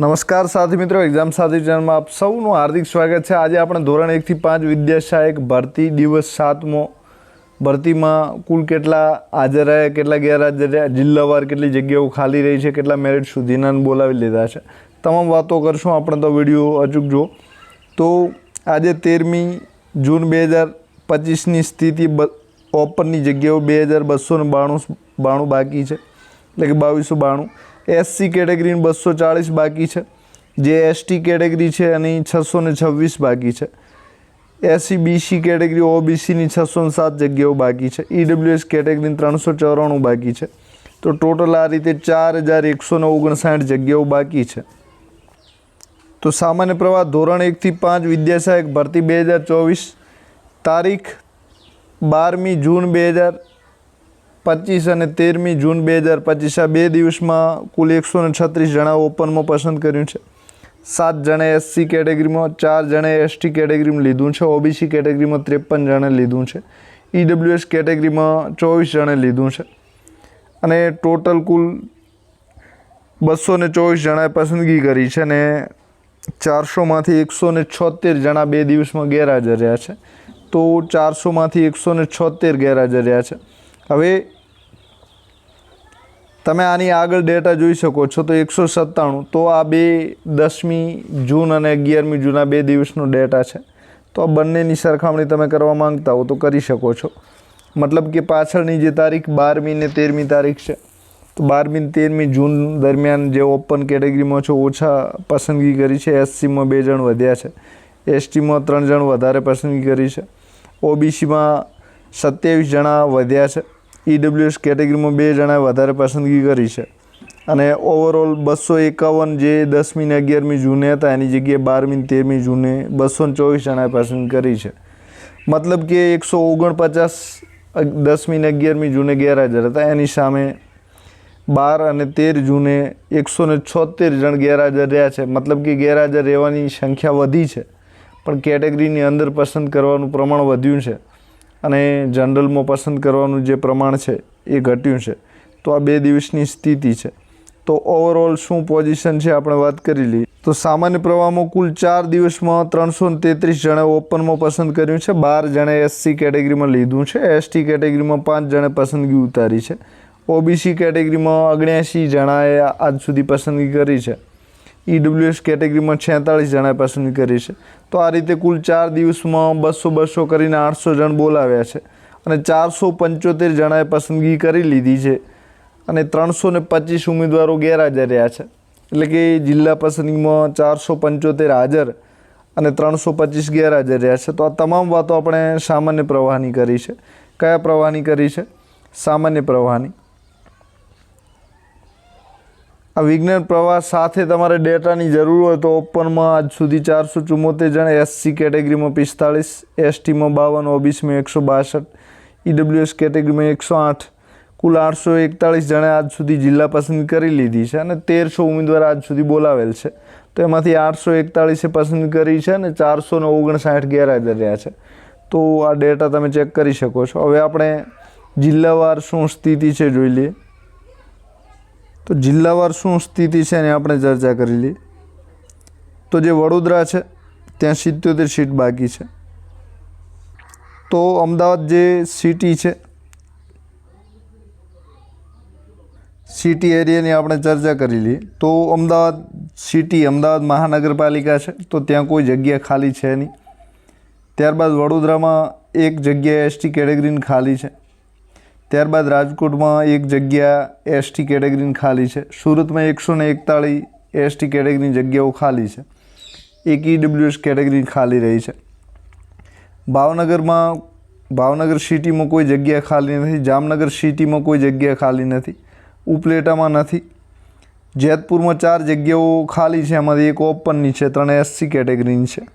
નમસ્કાર સાથી મિત્રો એક્ઝામ સાથી ચેનલમાં આપ સૌનું હાર્દિક સ્વાગત છે. આજે આપણે ધોરણ એકથી પાંચ વિદ્યા સહાયક ભરતી દિવસ સાતમો. ભરતીમાં કુલ કેટલા હાજર રહ્યા કેટલા ગેરહાજર રહ્યા જિલ્લાવાર કેટલી જગ્યાઓ ખાલી રહી છે, કેટલા મેરિટ સુધીના બોલાવી લીધા છે. તમામ વાતો કરશું, આપણે તો વીડિયો અચૂક જુઓ. તો આજે તેરમી જૂન બે હજાર પચીસની સ્થિતિ ઓપનની જગ્યાઓ બે હજાર બસો બાણું બાણું બાકી છે. એટલે કે બાવીસો બાણું. એસસી કેટેગરીની બસો ચાળીસ બાકી છે. જે એસટી કેટેગરી છે એની છસો ને છવ્વીસ બાકી છે. એસસી બીસી કેટેગરી ઓબીસીની છસો ને સાત જગ્યાઓ બાકી છે. ઈડબ્લ્યુએસ કેટેગરીની ત્રણસો ચોરાણું બાકી છે. તો ટોટલ આ રીતે ચાર હજાર એકસો ને ઓગણસાઠ જગ્યાઓ બાકી છે. તો સામાન્ય પ્રવાહ ધોરણ એકથી પાંચ વિદ્યાસહાયક ભરતી બે હજાર ચોવીસ તારીખ બારમી જૂન બે હજાર પચીસ અને તેરમી જૂન બે હજાર પચીસ આ બે દિવસમાં કુલ એકસો ને છત્રીસ જણા ઓપનમાં પસંદ કર્યું છે. સાત જણે એસસી કેટેગરીમાં, ચાર જણે એસટી કેટેગરીમાં લીધું છે ઓબીસી કેટેગરીમાં ત્રેપન જણે લીધું છે. ઈડબ્લ્યુએસ કેટેગરીમાં ચોવીસ જણે લીધું છે. અને ટોટલ કુલ બસો ને ચોવીસ જણાએ પસંદગી કરી છે અને ચારસોમાંથી એકસો ને છોતેર જણા બે દિવસમાં ગેરહાજર રહ્યા છે. તો ચારસોમાંથી એકસો ને છોતેર ગેરહાજર રહ્યા છે. હવે તમે આની આગળ ડેટા જોઈ શકો છો તો એકસો સત્તાણું. તો આ બે દસમી જૂન અને અગિયારમી જૂના બે દિવસનો ડેટા છે. તો આ બંનેની સરખામણી તમે કરવા માંગતા હો તો કરી શકો છો. મતલબ કે પાછળની જે તારીખ બારમી ને તેરમી તારીખ છે, તો બારમી તેરમી જૂન દરમિયાન જે ઓપન કેટેગરીમાં છો ઓછા પસંદગી કરી છે. એસસીમાં બે જણ વધ્યા છે. એસટીમાં ત્રણ જણ વધારે પસંદગી કરી છે. ઓબીસીમાં સત્યાવીસ જણા વધ્યા છે. ઈડબ્લ્યુએસ કેટેગરીમાં બે જણાએ વધારે પસંદગી કરી છે. અને ઓવરઓલ બસો એકાવન જે દસમી ને અગિયારમી જૂને હતા, એની જગ્યાએ બારમી ને તેરમી જૂને બસો ને ચોવીસ જણાએ પસંદ કરી છે. મતલબ કે એકસો ઓગણપચાસ દસમી ને અગિયારમી જૂને ગેરહાજર હતા. એની સામે બાર અને તેર જૂને એકસો ને છોતેર જણ ગેરહાજર રહ્યા છે. મતલબ કે ગેરહાજર રહેવાની સંખ્યા વધી છે, પણ કેટેગરીની અંદર પસંદ કરવાનું પ્રમાણ વધ્યું છે. અને જનરલમાં પસંદ કરવાનું જે પ્રમાણ છે, એ ઘટ્યું છે. તો આ બે દિવસની સ્થિતિ છે. તો ઓવરઓલ શું પોઝિશન છે આપણે વાત કરી લઈએ. તો સામાન્ય પ્રવાહમાં કુલ ચાર દિવસમાં ત્રણસો તેત્રીસ જણે ઓપનમાં પસંદ કર્યું છે. બાર જણે એસસી કેટેગરીમાં લીધું છે. એસટી કેટેગરીમાં પાંચ જણે પસંદગી ઉતારી છે. ઓબીસી કેટેગરીમાં ઓગણ્યાસી જણાએ આજ સુધી પસંદગી કરી છે. ઈડબ્લ્યુએસ કેટેગરીમાં છેતાળીસ જણાએ પસંદગી કરી છે. તો આ રીતે કુલ ચાર દિવસમાં બસો બસો કરીને આઠસો જણ બોલાવ્યા છે અને ચારસો પંચોતેર જણાએ પસંદગી કરી લીધી છે અને ત્રણસો ને પચીસ ઉમેદવારો ગેરહાજર રહ્યા છે. એટલે કે જિલ્લા પસંદગીમાં ચારસો પંચોતેર હાજર અને ત્રણસો પચીસ ગેરહાજર રહ્યા છે. તો આ તમામ વાતો આપણે સામાન્ય પ્રવાહની કરી છે. કયા પ્રવાહની કરી છે? સામાન્ય પ્રવાહની. આ વિજ્ઞાન પ્રવાહ સાથે તમારે ડેટાની જરૂર હોય તો ઓપનમાં આજ સુધી ચારસો ચુમ્મોતેર જણ એસસી કેટેગરીમાં પિસ્તાળીસ એસટીમાં બાવન ઓબીસીમાં એકસો બાસઠ ઈડબ્લ્યુએસ કેટેગરીમાં એકસો આઠ, કુલ આઠસો એકતાળીસ જણે આજ સુધી જિલ્લા પસંદ કરી લીધી છે અને તેરસો ઉમેદવાર આજ સુધી બોલાવેલ છે. તો એમાંથી આઠસો એકતાળીસે પસંદ કરી છે અને ચારસો ને ઓગણસાઠ ગેરહાજર રહ્યા છે. તો આ ડેટા તમે ચેક કરી શકો છો. હવે આપણે જિલ્લાવાર શું સ્થિતિ છે જોઈ લઈએ. તો જિલ્લાવાર શું સ્થિતિ છે એની આપણે ચર્ચા કરી લઈએ? તો જે વડોદરા છે, ત્યાં સિત્યોતેર સીટ બાકી છે. તો અમદાવાદ જે સિટી છે, સિટી એરિયાની આપણે ચર્ચા કરી લઈએ. તો અમદાવાદ સિટી, અમદાવાદ મહાનગરપાલિકા છે, તો ત્યાં કોઈ જગ્યા ખાલી છે નહીં. ત્યારબાદ વડોદરામાં એક જગ્યા એસટી કેટેગરીની ખાલી છે. ત્યારબાદ રાજકોટમાં એક જગ્યા એસટી કેટેગરીની ખાલી છે. સુરતમાં એકસો ને એકતાળીસ એસટી કેટેગરીની જગ્યાઓ ખાલી છે. એક ઈડબ્લ્યુએસ કેટેગરી ખાલી રહી છે. ભાવનગરમાં, ભાવનગર સિટીમાં કોઈ જગ્યા ખાલી નથી. જામનગર સિટીમાં કોઈ જગ્યા ખાલી નથી. ઉપલેટામાં નથી. જેતપુરમાં ચાર જગ્યાઓ ખાલી છે. એમાંથી એક ઓપનની છે. ત્રણ એસસી કેટેગરીની છે.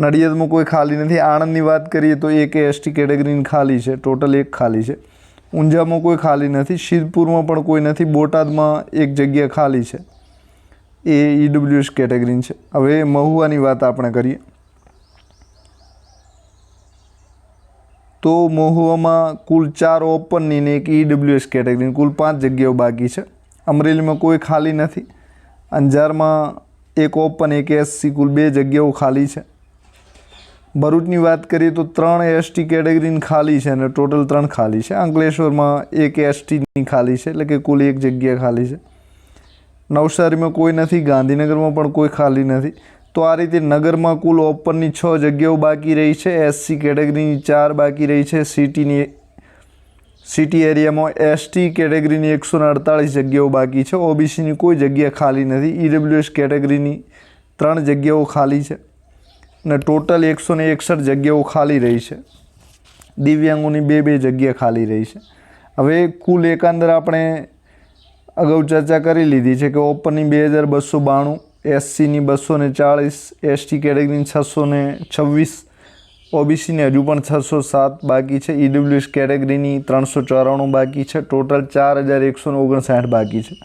નડિયાદમાં કોઈ ખાલી નથી. આણંદની વાત કરીએ તો એક એસટી કેટેગરીની ખાલી છે. ટોટલ એક ખાલી છે. ઊંઝામાં કોઈ ખાલી નથી શિદપુરમાં પણ કોઈ નથી, બોટાદમાં એક જગ્યા ખાલી છે. એ ઈડબ્લ્યુએસ કેટેગરીની છે. હવે મહુવાની વાત આપણે કરીએ. તો મહુવામાં કુલ ચાર ઓપનની ને એક ઈડબ્લ્યુએસ કેટેગરીની, કુલ પાંચ જગ્યાઓ બાકી છે. અમરેલીમાં કોઈ ખાલી નથી. અંજારમાં એક ઓપન, એક એસસી, કુલ બે જગ્યાઓ ખાલી છે. ભરૂચની વાત કરીએ તો ત્રણ એસટી કેટેગરીની ખાલી છે અને ટોટલ ત્રણ ખાલી છે. અંકલેશ્વરમાં એક એસટીની ખાલી છે એટલે કે કુલ એક જગ્યા ખાલી છે. નવસારીમાં કોઈ નથી, ગાંધીનગરમાં પણ કોઈ ખાલી નથી. તો આ રીતે નગરમાં કુલ ઓપનની છ જગ્યાઓ બાકી રહી છે. એસસી કેટેગરીની ચાર બાકી રહી છે. સિટીની, સિટી એરિયામાં એસટી કેટેગરીની એકસો અડતાળીસ જગ્યાઓ બાકી છે. ઓબીસીની કોઈ જગ્યા ખાલી નથી. ઈડબ્લ્યુએસ કેટેગરીની ત્રણ જગ્યાઓ ખાલી છે. અને ટોટલ એકસો ને એકસઠ જગ્યાઓ ખાલી રહી છે. દિવ્યાંગોની બે બે જગ્યા ખાલી રહી છે. હવે કુલ એકંદર આપણે અગાઉ ચર્ચા કરી લીધી છે કે ઓપનની બે હજાર બસો બાણું, એસસીની બસો ને ચાળીસ, એસટી કેટેગરીની છસો ને છવ્વીસ, ઓબીસીની હજુ પણ છસો સાત બાકી છે. ઈડબ્લ્યુએસ કેટેગરીની ત્રણસો ચોરાણું બાકી છે. ટોટલ ચાર હજાર એકસો ને ઓગણસાઠ બાકી છે.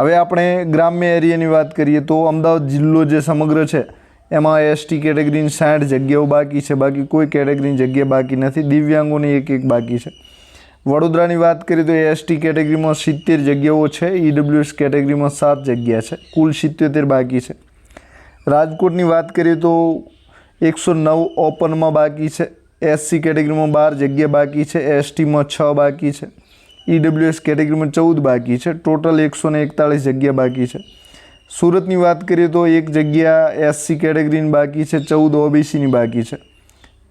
હવે આપણે ગ્રામ્ય એરિયાની વાત કરીએ તો અમદાવાદ જિલ્લો જે સમગ્ર છે એમાં એસટી કેટેગરીની સાઠ જગ્યાઓ બાકી છે. બાકી કોઈ કેટેગરીની જગ્યા બાકી નથી. દિવ્યાંગોની એક એક બાકી છે. વડોદરાની વાત કરીએ તો એસટી કેટેગરીમાં સિત્તેર જગ્યાઓ છે. ઈડબ્લ્યુએસ કેટેગરીમાં સાત જગ્યા છે. કુલ સિત્યોતેર બાકી છે. રાજકોટની વાત કરીએ તો એકસો નવ ઓપનમાં બાકી છે. એસસી કેટેગરીમાં બાર જગ્યા બાકી છે. એસટીમાં છ બાકી છે. ઈડબ્લ્યુએસ કેટેગરીમાં ચૌદ બાકી છે. ટોટલ એકસો ને એકતાળીસ જગ્યા બાકી છે. સુરતની વાત કરીએ તો એક જગ્યા એસસી કેટેગરીની બાકી છે, ચૌદ ઓબીસીની બાકી છે.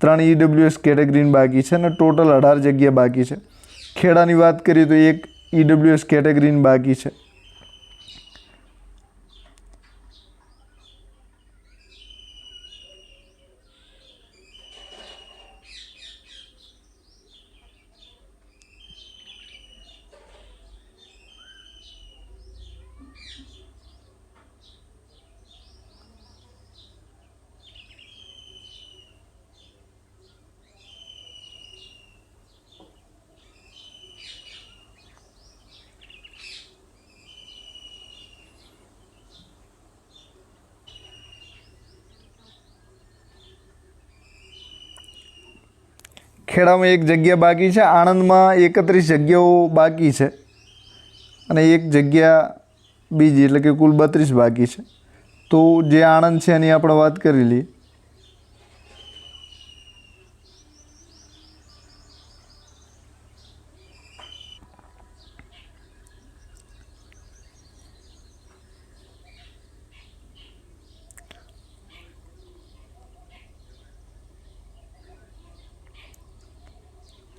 ત્રણ ઈડબ્લ્યુએસ કેટેગરીની બાકી છે અને ટોટલ અઢાર જગ્યા બાકી છે. ખેડાની વાત કરીએ તો એક ઈડબ્લ્યુએસ કેટેગરીની બાકી છે. ખેડામાં એક જગ્યા બાકી છે, આણંદમાં એકત્રીસ જગ્યાઓ બાકી છે અને એક જગ્યા બીજી એટલે કે કુલ બત્રીસ બાકી છે. તો જે આણંદ છે એની આપણે વાત કરી લઈએ.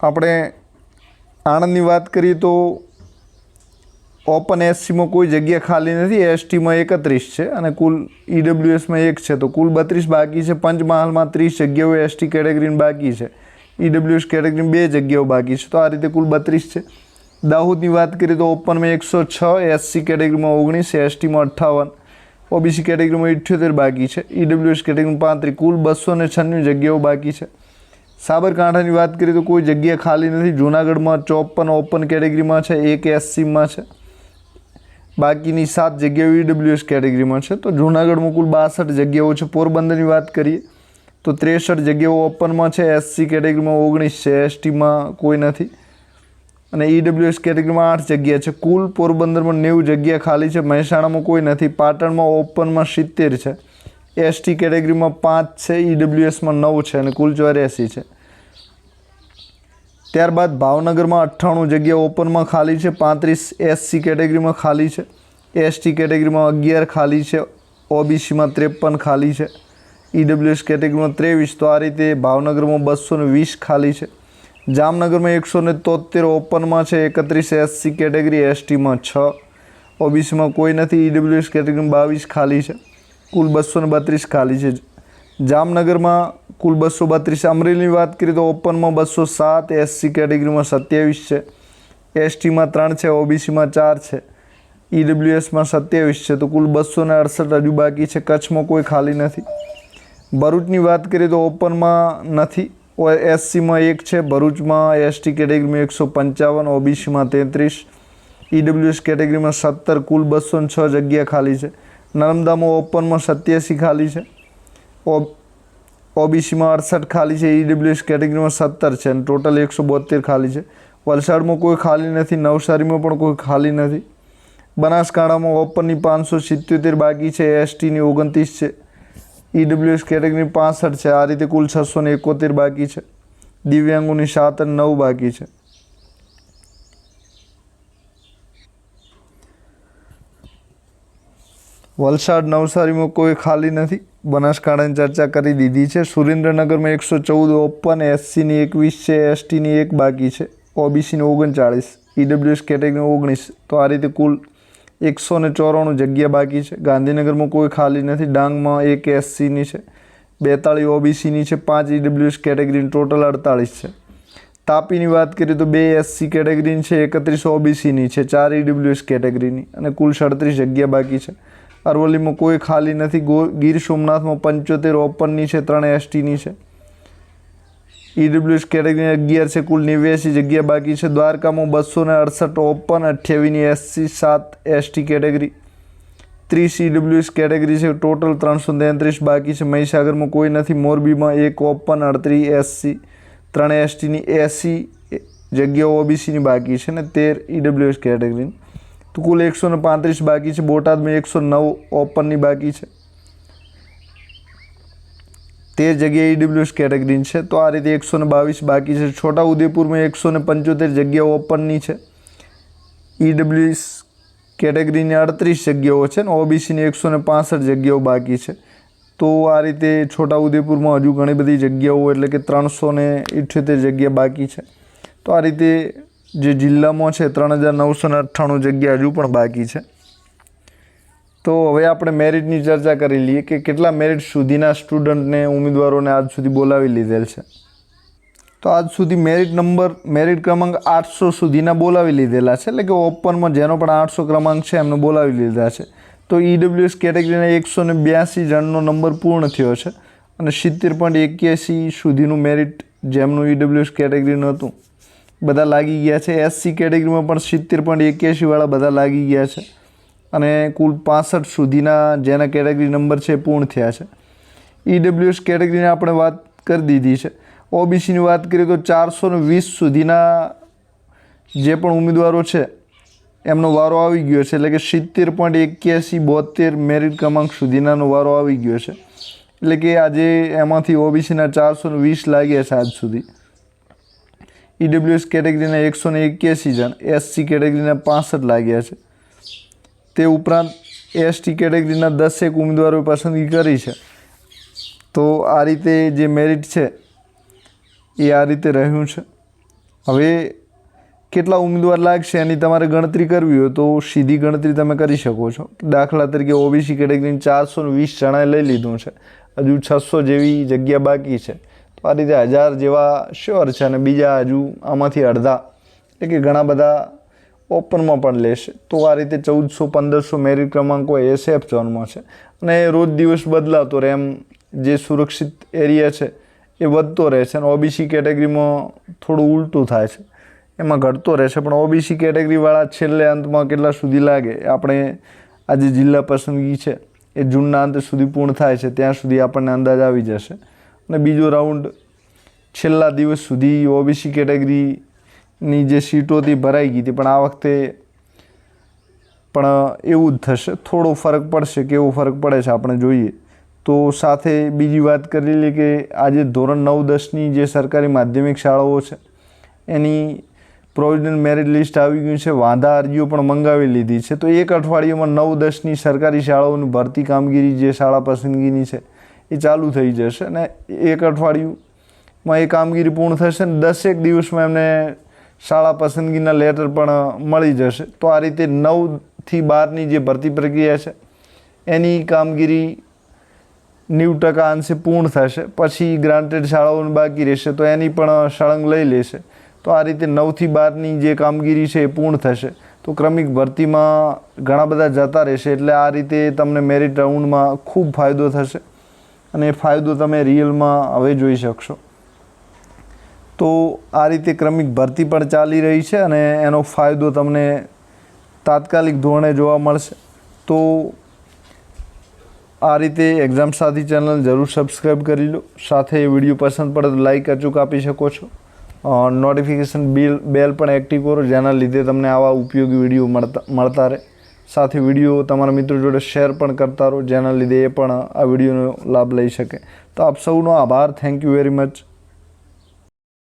આપણે આણંદની વાત કરીએ તો ઓપન એસસીમાં કોઈ જગ્યા ખાલી નથી એસટીમાં એકત્રીસ છે અને કુલ ઈડબ્લ્યુએસમાં એક છે. તો કુલ બત્રીસ બાકી છે, પંચમહાલમાં ત્રીસ જગ્યાઓ એસટી કેટેગરીની બાકી છે. ઈડબ્લ્યુએસ કેટેગરીની બે જગ્યાઓ બાકી છે. તો આ રીતે કુલ બત્રીસ છે. દાહોદની વાત કરીએ તો ઓપનમાં એકસો છ એસસી કેટેગરીમાં ઓગણીસ એસટીમાં અઠ્ઠાવન ઓબીસી કેટેગરીમાં ઇઠ્યોતેર બાકી છે. ઈડબ્લ્યુએસ કેટેગરીમાં પાંત્રીસ, કુલ બસો ને છન્નું જગ્યાઓ બાકી છે. સાબરકાંઠાની વાત કરીએ તો કોઈ જગ્યા ખાલી નથી. જૂનાગઢમાં ચોપન ઓપન કેટેગરીમાં છે, એક એસસીમાં છે. બાકીની સાત જગ્યાઓ ઈડબ્લ્યુએસ કેટેગરીમાં છે. તો જૂનાગઢમાં કુલ બાસઠ જગ્યાઓ છે. પોરબંદરની વાત કરીએ તો ત્રેસઠ જગ્યાઓ ઓપનમાં છે. એસસી કેટેગરીમાં ઓગણીસ છે. એસટીમાં કોઈ નથી. અને ઈડબ્લ્યુએસ કેટેગરીમાં આઠ જગ્યા છે. કુલ પોરબંદરમાં નેવું જગ્યા ખાલી છે. મહેસાણામાં કોઈ નથી. પાટણમાં ઓપનમાં સિત્તેર છે. એસટી કેટેગરીમાં પાંચ છે ઈડબ્લ્યુએસમાં નવ છે અને કુલ ચોર્યાસી છે. ત્યારબાદ ભાવનગરમાં અઠ્ઠાણું જગ્યા ઓપનમાં ખાલી છે, પાંત્રીસ એસસી કેટેગરીમાં ખાલી છે એસટી કેટેગરીમાં અગિયાર ખાલી છે ઓબીસીમાં ત્રેપન ખાલી છે ઈડબ્લ્યુએસ કેટેગરીમાં ત્રેવીસ. તો આ રીતે ભાવનગરમાં બસો ને વીસ ખાલી છે. જામનગરમાં એકસો ને તોતેર ઓપનમાં છે, એકત્રીસ એસસી કેટેગરી એસટીમાં છ ઓબીસીમાં કોઈ નથી ઈડબ્લ્યુએસ કેટેગરીમાં બાવીસ ખાલી છે. કુલ બસો ને બત્રીસ ખાલી છે. જામનગરમાં કુલ બસો બત્રીસ. અમરેલીની વાત કરીએ તો ઓપનમાં બસો સાત. એસસી કેટેગરીમાં સત્યાવીસ છે. એસટીમાં ત્રણ છે, ઓબીસીમાં ચાર છે. ઈડબ્લ્યુએસમાં સત્યાવીસ છે. તો કુલ બસો ને અડસઠ હજુ બાકી છે. કચ્છમાં કોઈ ખાલી નથી. ભરૂચની વાત કરીએ તો ઓપનમાં નથી. એસસીમાં એક છે, ભરૂચમાં એસટી કેટેગરીમાં એકસો પંચાવન, ઓબીસીમાં તેત્રીસ. ઈડબ્લ્યુએસ કેટેગરીમાં સત્તર, કુલ બસો છ જગ્યા ખાલી છે. નર્મદામાં ઓપનમાં સત્યાસી ખાલી છે. ઓબીસીમાં અડસઠ ખાલી છે. ઈડબ્લ્યુએસ કેટેગરીમાં સત્તર છે અને ટોટલ એકસો બોતેર ખાલી છે. વલસાડમાં કોઈ ખાલી નથી, નવસારીમાં પણ કોઈ ખાલી નથી. બનાસકાંઠામાં ઓપનની પાંચસો સિત્યોતેર બાકી છે. એસટીની ઓગણત્રીસ છે. ઈડબ્લ્યુએસ કેટેગરી પાસઠ છે. આ રીતે કુલ છસો ને એકોતેર બાકી છે. દિવ્યાંગોની સાત અને નવ બાકી છે. વલસાડ નવસારીમાં કોઈ ખાલી નથી. બનાસકાંઠાની ચર્ચા કરી દીધી છે. સુરેન્દ્રનગરમાં એકસો ચૌદ ઓપન, એસસીની એકવીસ છે, એસટીની એક બાકી છે. ઓબીસીની ઓગણચાળીસ, ઈડબ્લ્યુએસ કેટેગરીની ઓગણીસ. તો આ રીતે કુલ એકસો ને ચોરાણું જગ્યા બાકી છે. ગાંધીનગરમાં કોઈ ખાલી નથી. ડાંગમાં એક, એસસીની છે. બેતાળીસ ઓબીસીની છે. પાંચ ઈડબ્લ્યુએસ કેટેગરીની ટોટલ અડતાળીસ છે. તાપીની વાત કરીએ તો બે એસસી કેટેગરીની છે. એકત્રીસ ઓબીસીની છે. ચાર ઈડબ્લ્યુએસ કેટેગરીની. અને કુલ સડત્રીસ જગ્યા બાકી છે. અરવલ્લીમાં કોઈ ખાલી નથી. ગો, ગીર સોમનાથમાં પંચોતેર, ઓપનની છે ત્રણ એસટીની છે. ઈડબ્લ્યુએસ કેટેગરી અગિયાર છે, કુલ નેવ્યાસી જગ્યા બાકી છે. દ્વારકામાં બસો ને અડસઠ ઓપન અઠ્યાવીસની એસસી સાત એસટી કેટેગરી ત્રીસ ઈડબ્લ્યુએસ કેટેગરી છે ટોટલ ત્રણસો તેત્રીસ બાકી છે. મહીસાગરમાં કોઈ નથી. મોરબીમાં એક ઓપન અડત્રીસ એસસી ત્રણ એસટીની એસી જગ્યાઓ ઓબીસીની બાકી છે ને તેર ઈડબ્લ્યુએસ કેટેગરીની તો કુલ એકસો ને પાંત્રીસ બાકી છે. બોટાદમાં એકસો નવ ઓપનની બાકી છે. તેર જગ્યા ઈડબ્લ્યુએસ કેટેગરીની છે. તો આ રીતે એકસો ને બાવીસ બાકી છે. છોટા ઉદેપુરમાં એકસો ને પંચોતેર જગ્યાઓ ઓપનની છે. ઈડબ્લ્યુએસ કેટેગરીની અડત્રીસ જગ્યાઓ છે ને ઓબીસીની એકસો ને પાસઠ જગ્યાઓ બાકી છે. તો આ રીતે છોટા ઉદેપુરમાં હજુ ઘણી બધી જગ્યાઓ એટલે કે ત્રણસો ને ઇઠ્યોતેર જગ્યા બાકી છે. તો આ રીતે જે જિલ્લામાં છે ત્રણ હજાર નવસો ને અઠ્ઠાણું જગ્યા હજુ પણ બાકી છે. તો હવે આપણે મેરિટની ચર્ચા કરી લઈએ કે કેટલા મેરિટ સુધીના સ્ટુડન્ટને ઉમેદવારોને આજ સુધી બોલાવી લીધેલ છે. તો આજ સુધી મેરિટ નંબર, મેરિટ ક્રમાંક આઠસો સુધીના બોલાવી લીધેલા છે. એટલે કે ઓપનમાં જેનો પણ આઠસો ક્રમાંક છે એમને બોલાવી લીધા છે. તો ઈડબ્લ્યુએસ કેટેગરીના એકસો ને બ્યાસી જણનો નંબર પૂર્ણ થયો છે. અને સિત્તેર પોઈન્ટ એક્યાસી સુધીનું મેરિટ જેમનું ઈડબ્લ્યુએસ કેટેગરીનું હતું. બધા લાગી ગયા છે. એસસી કેટેગરીમાં પણ સિત્તેર પોઈન્ટ એક્યાસીવાળા બધા લાગી ગયા છે. અને કુલ પાસઠ સુધીના જેના કેટેગરી નંબર છે પૂર્ણ થયા છે. ઈડબ્લ્યુએસ કેટેગરીની આપણે વાત કરી દીધી છે. ઓબીસીની વાત કરીએ તો ચારસો વીસ સુધીના જે પણ ઉમેદવારો છે, એમનો વારો આવી ગયો છે. એટલે કે સિત્તેર પોઈન્ટ એક્યાસી બોતેર મેરિટ ક્રમાંક સુધીનાનો વારો આવી ગયો છે. એટલે કે આજે એમાંથી ઓબીસીના ચારસો વીસ લાગ્યા છે આજ સુધી. ઈડબ્લ્યુએસ કેટેગરીના એકસો ને એક્યાસી જણ, એસસી કેટેગરીના પાસઠ લાગ્યા છે. તે ઉપરાંત એસટી કેટેગરીના દસેક ઉમેદવારોએ પસંદગી કરી છે. તો આ રીતે જે મેરિટ છે, એ આ રીતે રહ્યું છે. હવે કેટલા ઉમેદવાર લાગશે એની તમારે ગણતરી કરવી હોય તો સીધી ગણતરી તમે કરી શકો છો. દાખલા તરીકે ઓબીસી કેટેગરીની ચારસો વીસ જણાએ લઈ લીધું છે. હજુ છસો જેવી જગ્યા બાકી છે. આ રીતે હજાર જેવા શ્યોર છે અને બીજા હજુ આમાંથી અડધા, એટલે કે ઘણા બધા ઓપનમાં પણ લેશે. તો આ રીતે ચૌદસો, પંદરસો મેરિટ ક્રમાંકો એ સેફ ઝોનમાં છે. અને રોજ દિવસ બદલાતો રહે. એમ જે સુરક્ષિત એરિયા છે એ વધતો રહે છે અને ઓબીસી કેટેગરીમાં થોડું ઉલટું થાય છે. એમાં ઘટતો રહેશે પણ ઓબીસી કેટેગરીવાળા છેલ્લે અંતમાં કેટલા સુધી લાગે આપણે આ જે જિલ્લા પસંદગી છે. એ જૂનના અંત સુધી પૂર્ણ થાય છે. ત્યાં સુધી આપણને અંદાજ આવી જશે. અને બીજો રાઉન્ડ છેલ્લા દિવસ સુધી ઓબીસી કેટેગરીની જે સીટો હતી ભરાઈ ગઈ હતી. પણ આ વખતે પણ એવું જ થશે. થોડો ફરક પડશે કેવો ફરક પડે છે આપણે જોઈએ. તો સાથે બીજી વાત કરી લઈએ કે આજે ધોરણ નવ દસની જે સરકારી માધ્યમિક શાળાઓ છે, એની પ્રોવિઝનલ મેરિટ લિસ્ટ આવી ગયું છે. વાંધા અરજીઓ પણ મંગાવી લીધી છે. તો એક અઠવાડિયામાં નવ દસની સરકારી શાળાઓની ભરતી કામગીરી જે શાળા પસંદગીની છે એ ચાલુ થઈ જશે અને એક અઠવાડિયુંમાં એ કામગીરી પૂર્ણ થશે ને દસેક દિવસમાં એમને શાળા પસંદગીના લેટર પણ મળી જશે. તો આ રીતે નવથી બારની જે ભરતી પ્રક્રિયા છે, એની કામગીરી નેવું ટકા અંશે પૂર્ણ થશે. પછી ગ્રાન્ટેડ શાળાઓને બાકી રહેશે તો એની પણ સળંગ લઈ લેશે. તો આ રીતે નવથી બારની જે કામગીરી છે એ પૂર્ણ થશે. તો ક્રમિક ભરતીમાં ઘણા બધા જતા રહેશે એટલે આ રીતે તમને મેરિટ રાઉન્ડમાં ખૂબ ફાયદો થશે. અને એ ફાયદો તમે રિયલમાં હવે જોઈ શકશો. તો આ રીતે ક્રમિક ભરતી પણ ચાલી રહી છે અને એનો ફાયદો તમને તાત્કાલિક ધોરણે જોવા મળશે. તો આ રીતે એક્ઝામ સાથી ચેનલ જરૂર સબસ્ક્રાઈબ કરી લો. સાથે વીડિયો પસંદ પડે તો લાઈક અચૂક આપી શકો છો. નોટિફિકેશન બિલ બેલ પણ એક્ટિવ કરો, જેના લીધે તમને આવા ઉપયોગી વીડિયો મળતા મળતા રહે. સાથે વીડિયો તમારા મિત્રો જોડે શેર પણ કરતા રહો. જેના લીધે એ પણ આ વિડીયોનો લાભ લઈ શકે. તો આપ સૌનો આભાર. Thank you very much